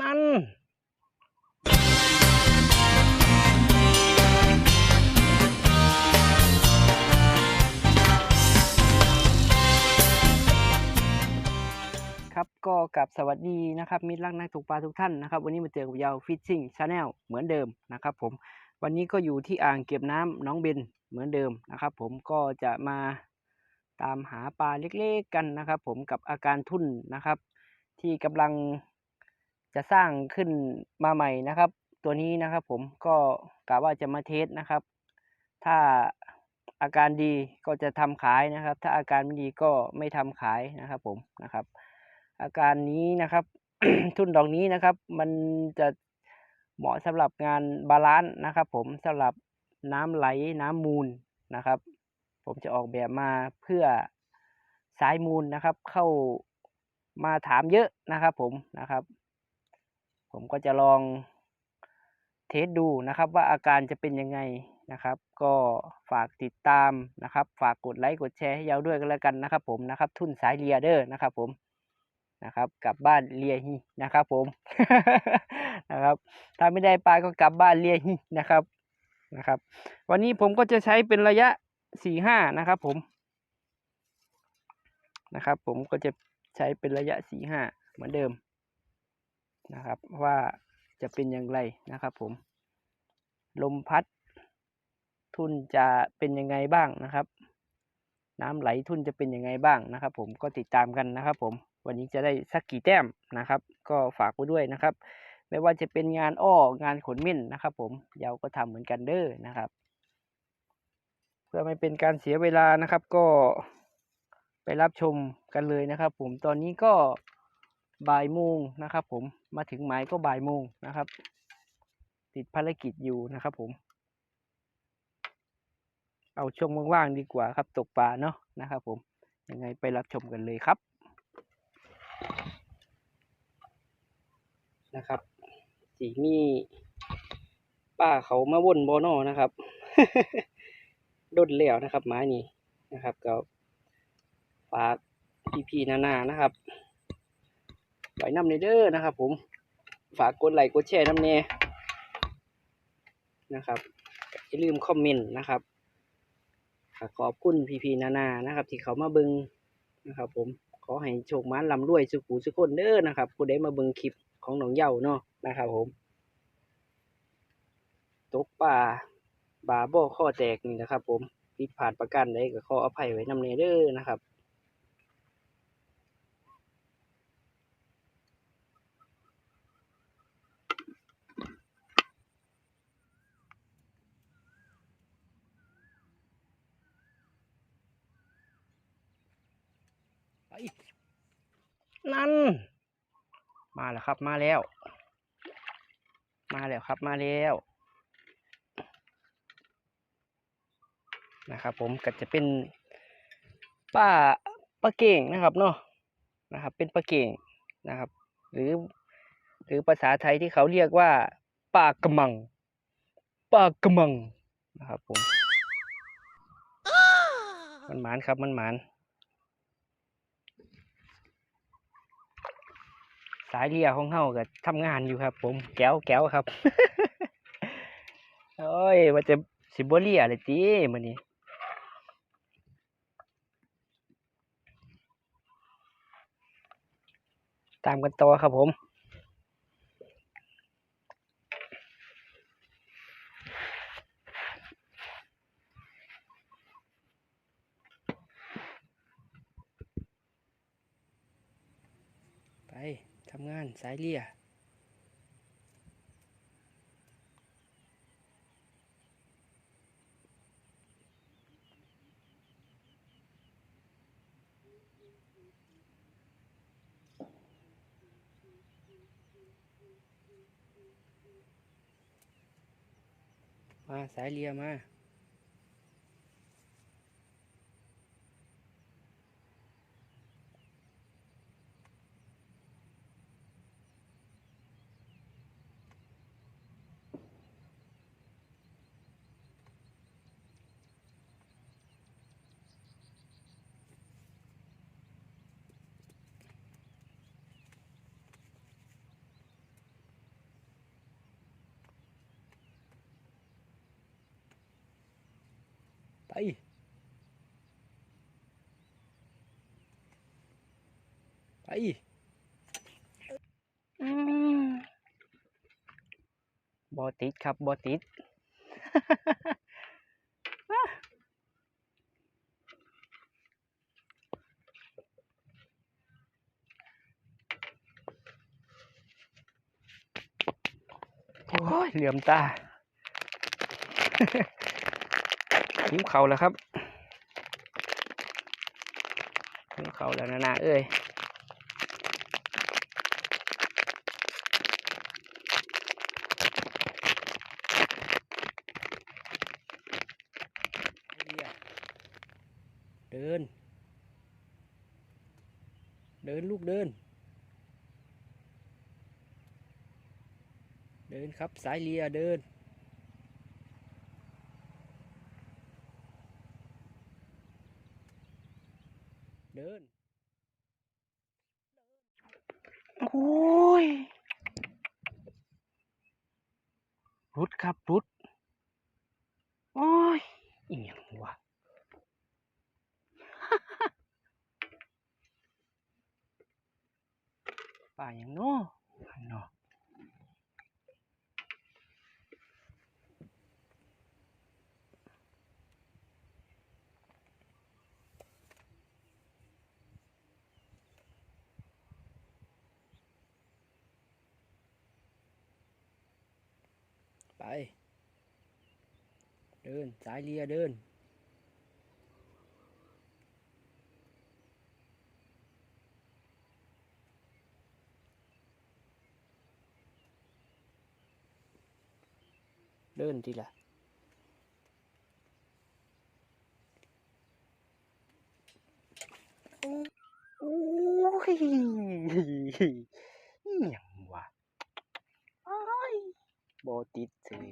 นั่นครับก็กับสวัสดีนะครับมิตรรักนักตกปลาทุกท่านนะครับ วันนี้มาเจอกับยาวฟิชชิ่งชาแนลเหมือนเดิมนะครับ ผมวันนี้ก็อยู่ที่อ่างเก็บน้ำน้องเบนเหมือนเดิมนะครับ ผมก็จะมาตามหาปลาเล็กๆกันนะครับ ผมกับอาการทุ่นนะครับ ที่กำลัง จะสร้างขึ้นมาใหม่นะครับ ตัวนี้นะครับผมก็กะว่าจะมาเทสนะครับ ถ้าอาการดีก็จะทำขายนะครับ ถ้าอาการไม่ดีก็ไม่ทำขายนะครับผมนะครับ อาการนี้นะครับ ทุ่นดอกนี้นะครับ มันจะเหมาะสำหรับงานบาลานซ์นะครับ ผมสำหรับน้ำไหลน้ำมูลนะครับ ผมจะออกแบบมาเพื่อสายมูลนะครับ เข้ามาถามเยอะนะครับผมนะครับ ผมก็จะลองเทสดูนะครับว่าอาการจะเป็นยังไงนะครับ ก็ฝากติดตามนะครับ ฝากกดไลค์กดแชร์ให้ยาวด้วยกันแล้วกันนะครับ ผมนะครับ ทุ่นสายเรียเดอร์นะครับ ผมนะครับ กลับบ้านเรียฮีนะครับ ผมนะครับ ถ้าไม่ได้ปลาก็กลับบ้านเรียฮีนะครับนะครับ วันนี้ผมก็จะใช้เป็นระยะสี่ห้านะครับ ผมนะครับ ผมก็จะใช้เป็นระยะสี่ห้าเหมือนเดิม นะครับ ว่าจะเป็นอย่างไรนะครับ ผม ลมพัด ทุนจะเป็นยังไงบ้างนะครับ น้ำไหลทุนจะเป็นยังไงบ้างนะครับ ผมก็ติดตามกันนะครับ ผม วันนี้จะได้สักกี่แต้มนะครับ ก็ฝากไว้ด้วยนะครับ ไม่ว่าจะเป็นงานอ้องานขนมิ่นนะครับ ผมเยาก็ทำเหมือนกันเด้อนะครับ เพื่อไม่เป็นการเสียเวลานะครับ ก็ไปรับชมกันเลยนะครับ ผมตอนนี้ก็ บ่ายโมงนะครับ ผมมาถึงหมายก็บ่ายโมงนะครับ ติดภารกิจอยู่นะครับ ผม เอาช่วงว่างๆดีกว่าครับ ตกปลาเนาะนะครับ ผมยังไงไปรับชมกันเลยครับนะครับสีมีป้าเขามาว่นบอนอนะครับดนแล้วนะครับไม้นี้นะครับก็ฝากพี่ๆนานานะครับ ไว้นำในเด้อนะครับ ผมฝากกดไลค์กดแชร์น้ำเนนะครับอย่าลืมคอมเมนต์นะครับขอบคุณพี่ๆนานานะครับ ที่เขามาเบิงนะครับ ผมขอให้โชคมันลำรวยสุขุสุขคนเด้อนะครับผู้ใดมาเบิงคลิปของหนองเย้าเนาะนะครับ ผม ตกป่าบาบ่อข้อแตกนี่นะครับ ผมผิดพลาดประกันใดก็ขออภัยไว้นำเนเด้อนะครับ ไปนั่น มา แล้วครับ มาแล้ว มาแล้วครับ มาแล้วนะครับ ผมก็จะเป็นป้าป้าเก่งนะครับเนาะนะครับ เป็นป้าเก่งนะครับ หรือ หรือภาษาไทยที่เขาเรียกว่าปลากระมังปลากระมังนะครับผมมันหมานครับมันหมาน สายเรียของเฮาก็ทำงานอยู่ครับ ผมแก้วแก้วครับโอ้ยว่าจะสิบเรียเลยจีมันนี้ตามกันต่อครับผม ไปทำงานสายเรียมาสายเรียมา ไป ไปอืมบอติดครับบอติดโอ้ยเหลื่อมตา หิวเขาแล้วครับหิวเขาแล้วนะนาเอ้ยเดิน เดินลูกเดิน เดินครับสายเลียเดิน เดิน โอ้ย รุดครับรุด โอ้ยอีหยังวะป่าอย่างโน้อันเนาะไป เดินสายเลียเดิน เดินทีละโอ้โอ้ยอิหยังวะอ้าย บอติดเลย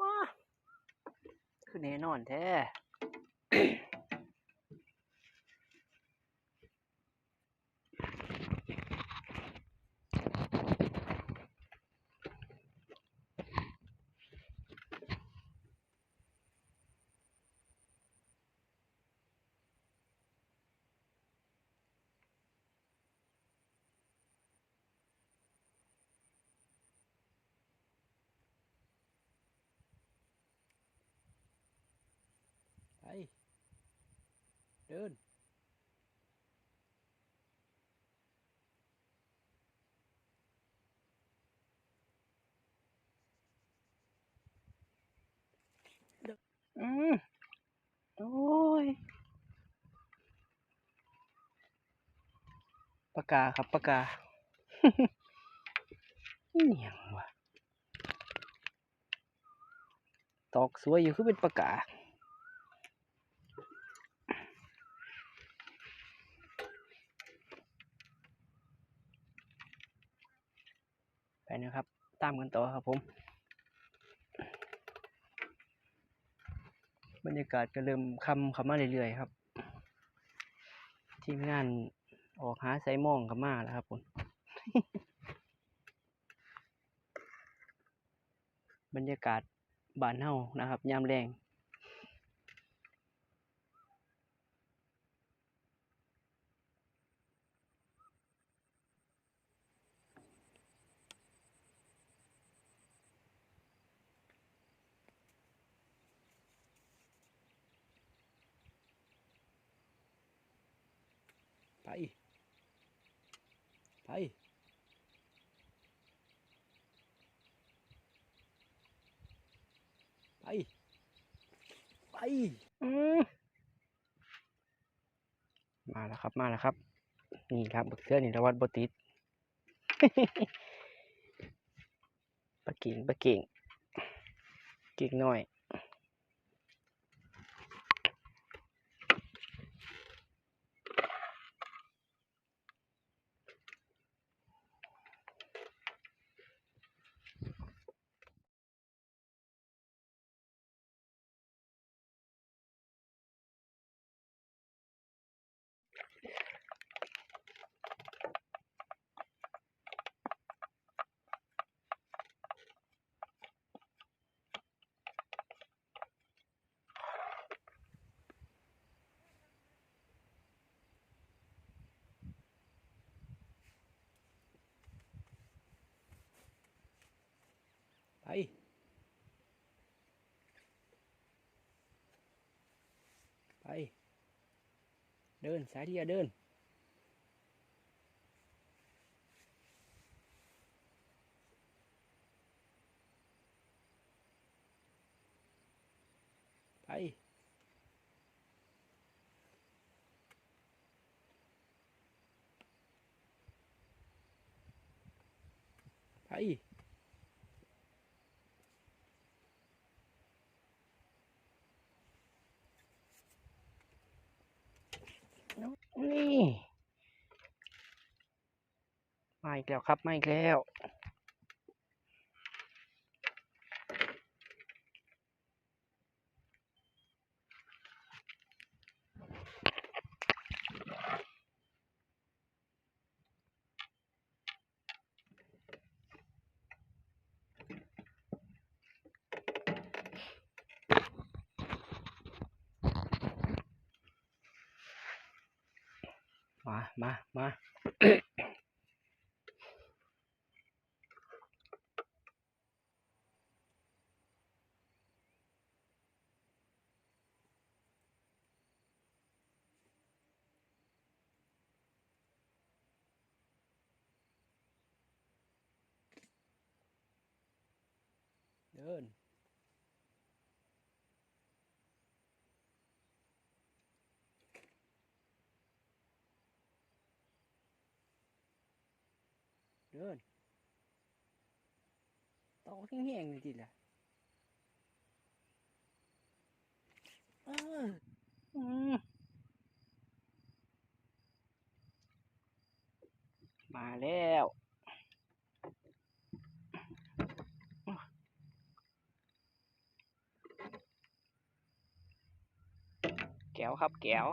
มาคือแน่นอนแท้ เดิน อืมโอ้ยปากกาครับปากกาอิหยังวะตอกสวยอยู่คือเป็นปากกา นะครับ ตามกันต่อครับผม บรรยากาศก็เริ่มคำเข้ามาเรื่อยๆครับ ทีมงานออกหาไซมองเข้ามาแล้วครับผมบรรยากาศบานเฮานะครับ ยามแรง ไป ไป ไป ไปมาแล้วครับ มาแล้วครับ นี่ครับบักเสื้อนี่ระวัดบติดปลาเก่งปลาเก่ง เก่งหน่อย เดินสายเรียเดิน ไป ไป นี่มาอีกแล้วครับมาอีกแล้ว มามามา เดิน เดินตอกแห้งๆเลยทีละเอออืมมาแล้วแก้วครับแก้ว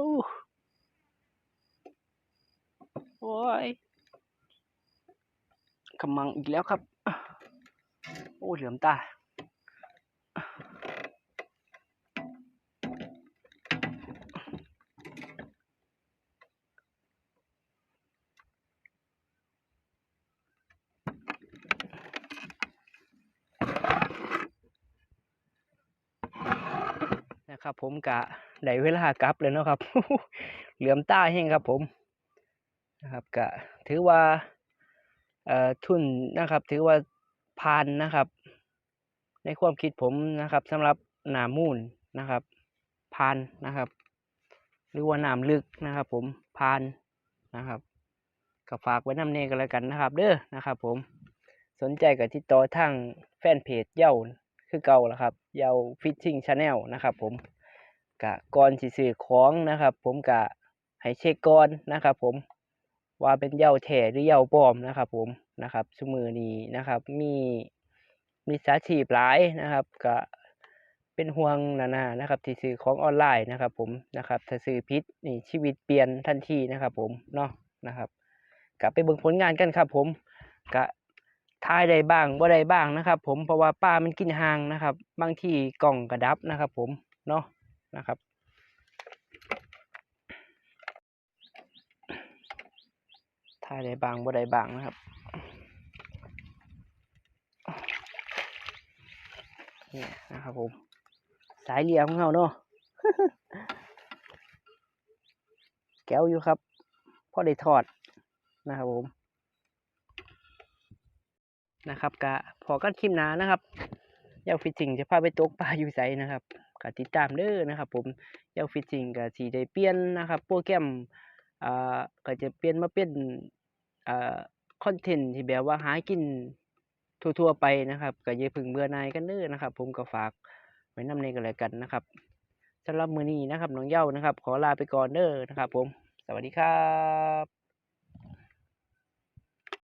อ้โอ้ยกำมังอีกแล้วครับ โอ้เหลือมตานะครับผมกะ ได้เวลากลับเลยนะครับ เหลือมตาแห้งครับผมนะครับกะถือว่าเอ่อทุนนะครับ ถือว่าผ่านนะครับ ในความคิดผมนะครับสำหรับหนามูลนะครับผ่านนะครับ หรือว่าน้ำลึกนะครับ ผมผ่านนะครับก็ฝากไว้นำเนกันแล้วกันนะครับ เด้อนะครับ ผมสนใจกับติดต่อทางแฟนเพจเย้าคือเก่าแล้วครับ เย้าฟิชชิ่งชาแนลนะครับ ผม กะก่อนสิซื้อของนะครับ ผมกะให้เช็คก่อนนะครับ ผมว่าเป็นเหย้าแท้หรือเหย้าปลอมนะครับ ผมนะครับสมือนี้นะครับ มีมีสาชีพหลายนะครับก็เป็นห่วงนานานะครับที่ซื้อของออนไลน์นะครับ ผมนะครับถ้าซื้อผิดนี่ชีวิตเปลี่ยนทันทีนะครับ ผมเนาะนะครับกลับไปเบิ่งผลงานกันครับ ผมกะทายได้บ้างบ่ได้บ้างนะครับ ผมเพราะว่าปลามันกินห่างนะครับ บางทีกล่องกระดับนะครับ ผมเนาะ นะครับทายได้บางบ่ได้บางนะครับนี่นะครับผม สายเหลี่ยมของเราเนาะแก้วอยู่ครับพอได้ทอดนะครับผมนะครับกะพอกันคลิปหนานะครับเย้าฟิตจริงจะพาไปตกปลาอยู่ไสนะครับ กติดตามเด้อนะครับ ผมเย้าฟิตจริงกะสีได้เปลี่ยนนะครับ โปรแกรมอ่าก็จะเปลี่ยนมาเป็นอ่าคอนเทนต์ที่แบบว่าหากินทั่วๆไปนะครับก็อย่าพึ่งเบื่อนายกันเด้อนะครับ ผมก็ฝากไว้นำในกันแล้วกันนะครับสำหรับมือนี้นะครับน้องเหย้านะครับ ขอลาไปก่อนเด้อนะครับ ผม สวัสดีครับ